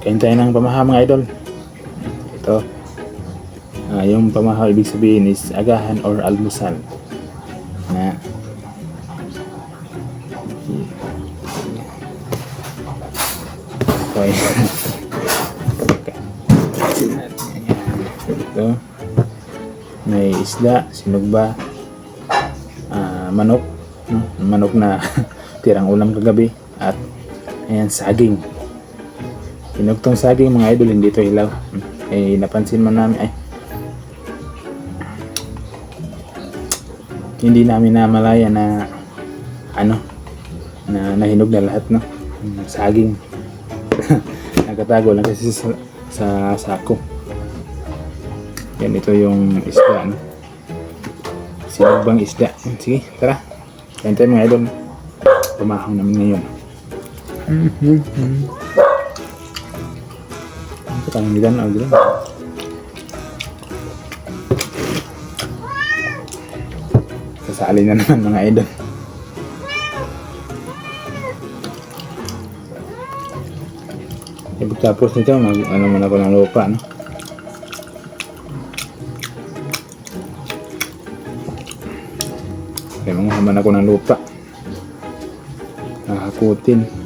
Kain tayo ng pamaha mga idol. Ito. Ah, yung pamaha ibig sabihin is agahan or almusal. Na Okay. Ito. May isda, sinugba, ah, manok, no? manok na tirang ulam kagabi at ayan saging. Pinugtong saging mga idol, hindi to hilaw. Eh, napansin man namin, ay, hindi namin namalaya na, ano, na nahinog na lahat, no? Hmm, Saging. Nagkatago lang kasi sa, sa sako. Yan, ito yung isda, no? Sinugbang isda. Sige, tara. Kain tayo mga idol. Pumahang namin ngayon. Mm-hmm. Ito kang nilan o gano'n. Sasali na naman mga idol. Tapos nito, mag, ano man ako ng lupa, no? Kaya mga haman ako ng lupa. Nakakutin.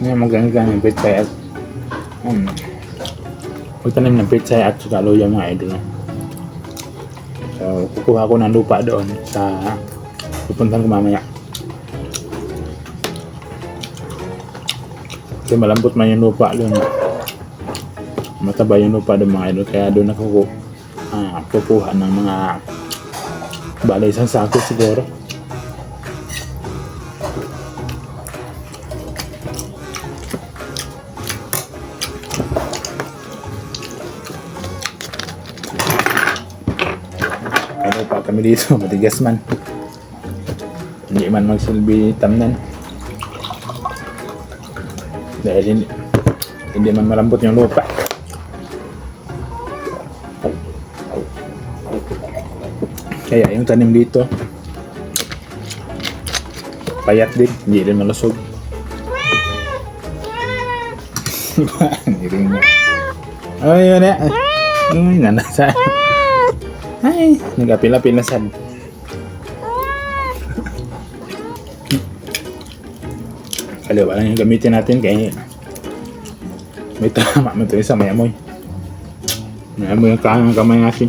Ngayon kami ng pitsay at um, pagtanim ng pitsay at saka luya mga idol. So, kukuha ko ng lupa doon sa pupuntahan ko mamaya. Kasi malambot man yung lupa doon. Mataba yung lupa doon mga idol. Kaya doon ako ah, kukuha ng mga bala isang sako siguro. Ano pa kami dito, matigas man. Hindi man magsilbi tamnan. Dahil hindi, hindi man malambot yung lupa. Kaya yung tanim dito, payat din, hindi rin malusog. Hindi rin mo. Ay, yun na. Ay, nanasa. Ay, nagapil-apil na sad. Kaliwa lang yung gamitin natin kaya may tama mo ito isa may amoy. May amoy yung kanang kamay natin.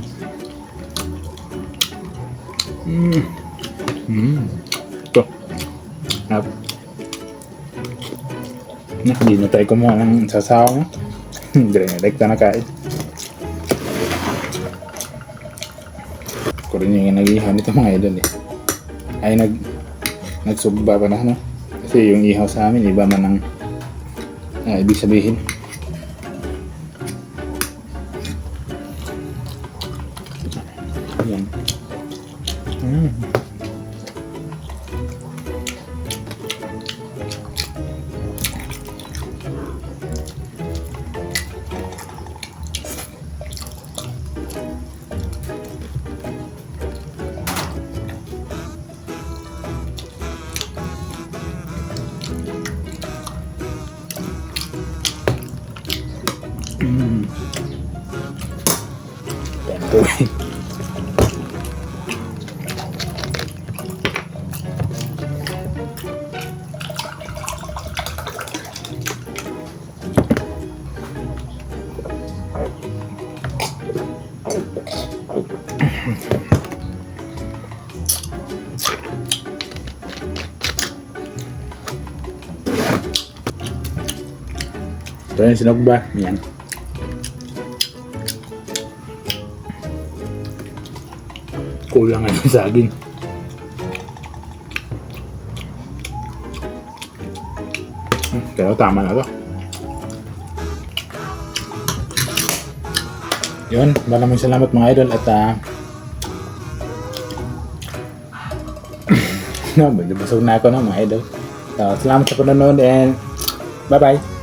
Mm. Mm. Ito. Up. Na, hindi na tayo kumuha ng sasawa. Direct na kain. Ko rin yung nag-ihaw nito mga idol eh. Ay nag nagsugba pa na ano. Kasi yung ihaw sa amin iba man ang ah, ibig sabihin. Yan. Mm. Mm. Tentu. Ito yung sinugba. Yan. Kulang yung saging. Hmm, Pero tama na to. Yun, maraming salamat mga idol at ah no, busog na ako no mga idol. So, salamat sa panonood and bye-bye.